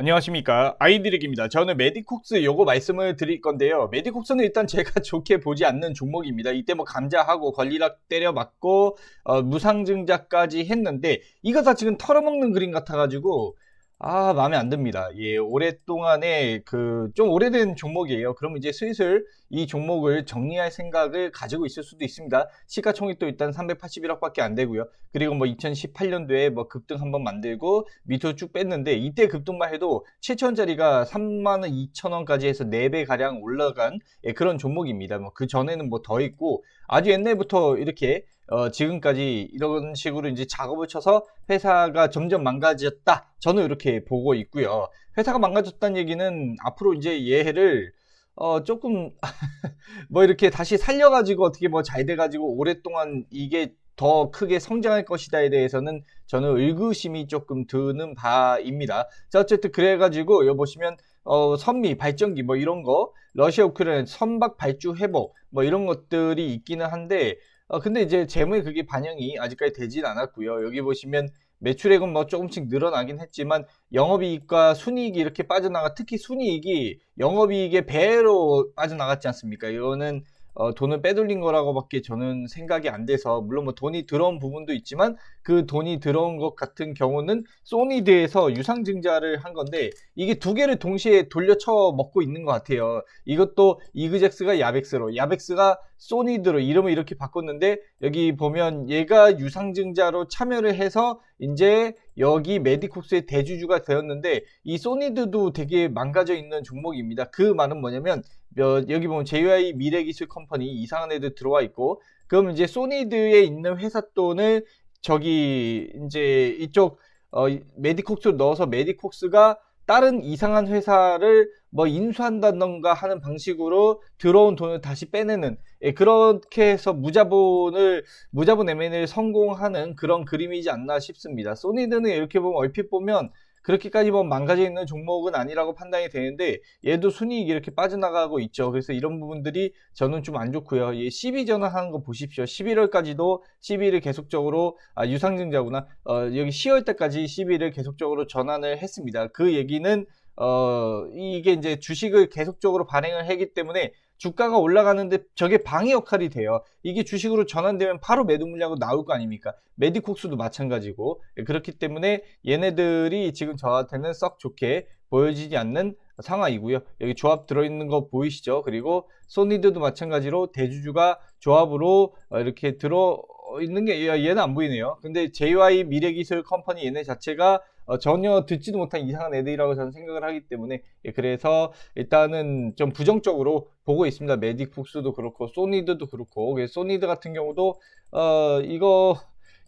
안녕하십니까. 아이디렉입니다. 저는 메디콕스 요거 말씀을 드릴 건데요. 메디콕스는 일단 제가 좋게 보지 않는 종목입니다. 이때 뭐 감자하고 권리락 때려 맞고 어, 무상증자까지 했는데 이거 다 지금 털어먹는 그림 같아 가지고 아 마음에 안 듭니다. 예 오랫동안에 그 좀 오래된 종목이에요. 그럼 이제 슬슬 이 종목을 정리할 생각을 가지고 있을 수도 있습니다. 시가총액도 일단 381억밖에 안 되고요. 그리고 뭐 2018년도에 뭐 급등 한번 만들고 밑으로 쭉 뺐는데 이때 급등만 해도 7천원짜리가 3만원 2천 원까지 해서 4배 가량 올라간 예, 그런 종목입니다. 뭐 그 전에는 뭐 더 있고 아주 옛날부터 이렇게 어, 지금까지 이런 식으로 이제 작업을 쳐서 회사가 점점 망가졌다. 저는 이렇게 보고 있고요. 회사가 망가졌다는 얘기는 앞으로 이제 얘를 어, 조금 뭐 이렇게 다시 살려가지고 어떻게 뭐 잘 돼가지고 오랫동안 이게 더 크게 성장할 것이다에 대해서는 저는 의구심이 조금 드는 바입니다. 자, 어쨌든 그래가지고 여기 보시면 어, 선미, 발전기 뭐 이런 거, 러시아 우크라이나 선박 발주 회복 뭐 이런 것들이 있기는 한데 어, 근데 이제 재무에 그게 반영이 아직까지 되진 않았고요. 여기 보시면 매출액은 뭐 조금씩 늘어나긴 했지만 영업이익과 순이익이 이렇게 빠져나가 특히 순이익이 영업이익의 배로 빠져나갔지 않습니까? 이거는 어, 돈을 빼돌린 거라고밖에 저는 생각이 안 돼서 물론 뭐 돈이 들어온 부분도 있지만 그 돈이 들어온 것 같은 경우는 소니드에서 유상증자를 한 건데 이게 두 개를 동시에 돌려쳐 먹고 있는 것 같아요. 이것도 이그젝스가 야벡스로 야벡스가 소니드로 이름을 이렇게 바꿨는데 여기 보면 얘가 유상증자로 참여를 해서 이제 여기 메디콕스의 대주주가 되었는데 이 소니드도 되게 망가져 있는 종목입니다. 그 말은 뭐냐면 여기 보면 JY 미래기술 컴퍼니 이상한 애들 들어와 있고 그럼 이제 소니드에 있는 회사 돈을 저기 이제 이쪽 어, 메디콕스로 넣어서 메디콕스가 다른 이상한 회사를 뭐 인수한다던가 하는 방식으로 들어온 돈을 다시 빼내는 예, 그렇게 해서 무자본을 무자본 M&A를 성공하는 그런 그림이지 않나 싶습니다. 소니드는 이렇게 보면 얼핏 보면 그렇게까지 뭐 망가져 있는 종목은 아니라고 판단이 되는데 얘도 순이익이 이렇게 빠져나가고 있죠. 그래서 이런 부분들이 저는 좀 안 좋고요. 얘 12전환 하는 거 보십시오. 11월까지도 12를 계속적으로 아, 유상증자구나. 어, 여기 10월 때까지 12를 계속적으로 전환을 했습니다. 그 얘기는 어, 이게 이제 주식을 계속적으로 발행을 하기 때문에 주가가 올라가는데 저게 방해 역할이 돼요. 이게 주식으로 전환되면 바로 매도 물량으로 나올 거 아닙니까? 메디콕스도 마찬가지고 예, 그렇기 때문에 얘네들이 지금 저한테는 썩 좋게 보여지지 않는 상황이고요. 여기 조합 들어있는 거 보이시죠? 그리고 소니드도 마찬가지로 대주주가 조합으로 어, 이렇게 들어 있는 게 얘는 안 보이네요. 근데 JY 미래기술 컴퍼니 얘네 자체가 어, 전혀 듣지도 못한 이상한 애들이라고 저는 생각을 하기 때문에 예, 그래서 일단은 좀 부정적으로 보고 있습니다. 메딕폭스도 그렇고 소니드도 그렇고 소니드 같은 경우도 어 이거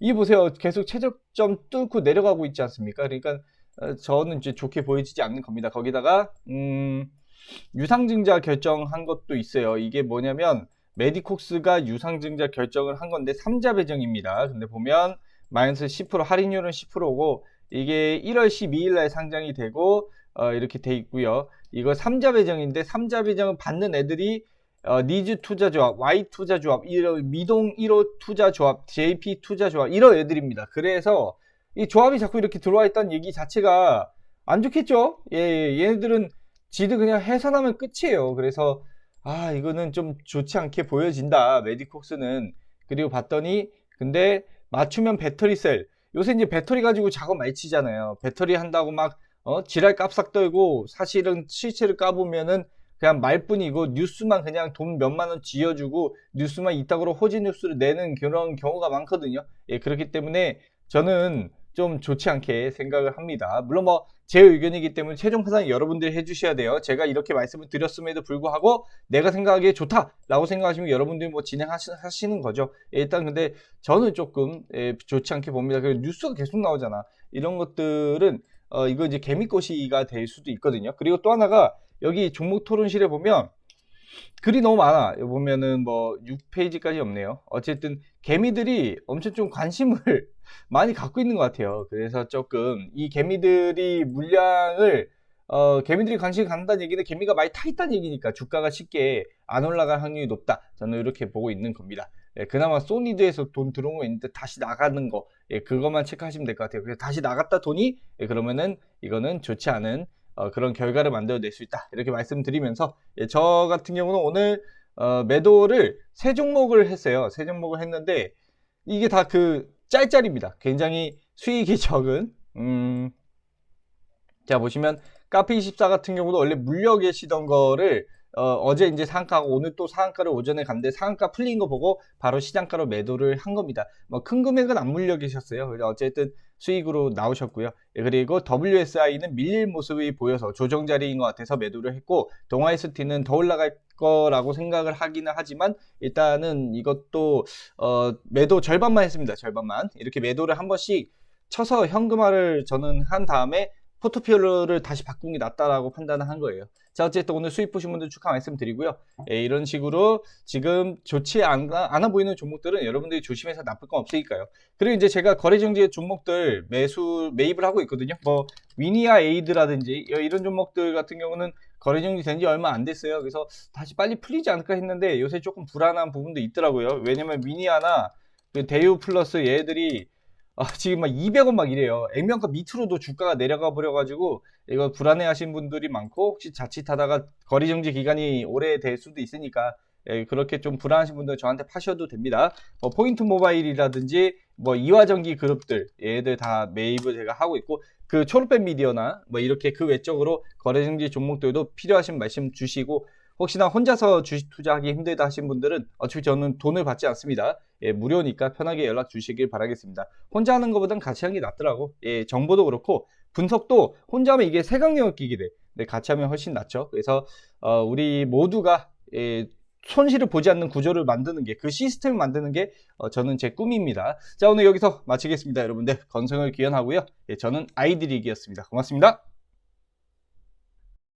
이 보세요. 계속 최저점 뚫고 내려가고 있지 않습니까? 그러니까 어, 저는 이제 좋게 보여지지 않는 겁니다. 거기다가 음, 유상증자 결정한 것도 있어요. 이게 뭐냐면 메디콕스가 유상증자 결정을 한 건데 3자 배정입니다. 근데 보면 마이너스 10% 할인율은 10%고 이게 1월 12일 날 상장이 되고 어, 이렇게 돼 있고요. 이거 3자 배정인데 3자 배정을 받는 애들이 어, 니즈 투자 조합, Y 투자 조합, 이런 미동 1호 투자 조합, JP 투자 조합 이런 애들입니다. 그래서 이 조합이 자꾸 이렇게 들어와 있다는 얘기 자체가 안 좋겠죠? 예, 얘네들은 지들 그냥 해산하면 끝이에요. 그래서 아 이거는 좀 좋지 않게 보여진다. 메디콕스는 그리고 봤더니 근데 맞추면 배터리셀 요새 이제 배터리 가지고 작업 많이 치잖아요. 배터리 한다고 막 어, 지랄 깝싹 떨고 사실은 실체를 까보면은 그냥 말뿐이고 뉴스만 그냥 돈 몇만 원 지어주고 뉴스만 이따구로 호지 뉴스를 내는 그런 경우가 많거든요. 예, 그렇기 때문에 저는 좀 좋지 않게 생각을 합니다. 물론 뭐 제 의견이기 때문에 최종 판단 여러분들이 해주셔야 돼요. 제가 이렇게 말씀을 드렸음에도 불구하고 내가 생각하기에 좋다라고 생각하시면 여러분들이 뭐 진행하시는 거죠. 예, 일단 근데 저는 조금 예, 좋지 않게 봅니다. 그리고 뉴스가 계속 나오잖아. 이런 것들은 어, 이거 이제 개미꼬시가 될 수도 있거든요. 그리고 또 하나가 여기 종목 토론실에 보면 글이 너무 많아. 여기 보면은 뭐 6페이지까지 없네요. 어쨌든 개미들이 엄청 좀 관심을 많이 갖고 있는 것 같아요. 그래서 조금 이 개미들이 물량을 어, 개미들이 관심을 갖는다는 얘기는 개미가 많이 타 있다는 얘기니까 주가가 쉽게 안 올라갈 확률이 높다. 저는 이렇게 보고 있는 겁니다. 예, 그나마 소니드에서 돈 들어온 거 있는데 다시 나가는 거, 예, 그것만 체크하시면 될 것 같아요. 그래서 다시 나갔다 돈이, 예, 그러면은 이거는 좋지 않은 어, 그런 결과를 만들어낼 수 있다. 이렇게 말씀드리면서 예, 저 같은 경우는 오늘 어, 매도를 세 종목을 했어요. 세 종목을 했는데 이게 다 그 짤짤입니다. 굉장히 수익이 적은 음, 자 보시면 카페24 같은 경우도 원래 물려 계시던 거를 어, 제 이제 상한가고 오늘 또 상한가를 오전에 갔는데 상한가 풀린 거 보고 바로 시장가로 매도를 한 겁니다. 뭐 큰 금액은 안 물려 계셨어요. 어쨌든 수익으로 나오셨고요. 예, 그리고 WSI는 밀릴 모습이 보여서 조정 자리인 것 같아서 매도를 했고 동아ST는 더 올라갈 거라고 생각을 하기는 하지만 일단은 이것도 어, 매도 절반만 했습니다. 절반만 이렇게 매도를 한 번씩 쳐서 현금화를 저는 한 다음에 포트폴리오를 다시 바꾼 게 낫다라고 판단을 한 거예요. 자, 어쨌든 오늘 수익 보신 분들 축하 말씀드리고요. 예, 이런 식으로 지금 좋지 않아, 않아 보이는 종목들은 여러분들이 조심해서 나쁠 건 없으니까요. 그리고 이제 제가 거래정지의 종목들 매수, 매입을 하고 있거든요. 뭐, 위니아 에이드라든지 이런 종목들 같은 경우는 거래정지 된 지 얼마 안 됐어요. 그래서 다시 빨리 풀리지 않을까 했는데 요새 조금 불안한 부분도 있더라고요. 왜냐면 위니아나 그 대유 플러스 얘들이 아, 지금 막 200원 막 이래요. 액면가 밑으로도 주가가 내려가 버려가지고 이거 불안해하신 분들이 많고 혹시 자칫하다가 거리 정지 기간이 오래 될 수도 있으니까 예, 그렇게 좀 불안하신 분들 저한테 파셔도 됩니다. 뭐 포인트 모바일이라든지 뭐 이화전기 그룹들 얘들 다 매입을 제가 하고 있고 그 초록뱀 미디어나 뭐 이렇게 그 외적으로 거래 정지 종목들도 필요하신 말씀 주시고 혹시나 혼자서 주식 투자하기 힘들다 하신 분들은 어차피 저는 돈을 받지 않습니다. 예, 무료니까 편하게 연락 주시길 바라겠습니다. 혼자 하는 것보단 같이 하는 게 낫더라고. 예, 정보도 그렇고 분석도 혼자 하면 이게 세강력을 끼게 돼. 근데 같이 하면 훨씬 낫죠. 그래서 어, 우리 모두가 예, 손실을 보지 않는 구조를 만드는 게 그 시스템을 만드는 게 어, 저는 제 꿈입니다. 자 오늘 여기서 마치겠습니다, 여러분들. 건성을 기원하고요. 예, 저는 아이드리기였습니다. 고맙습니다.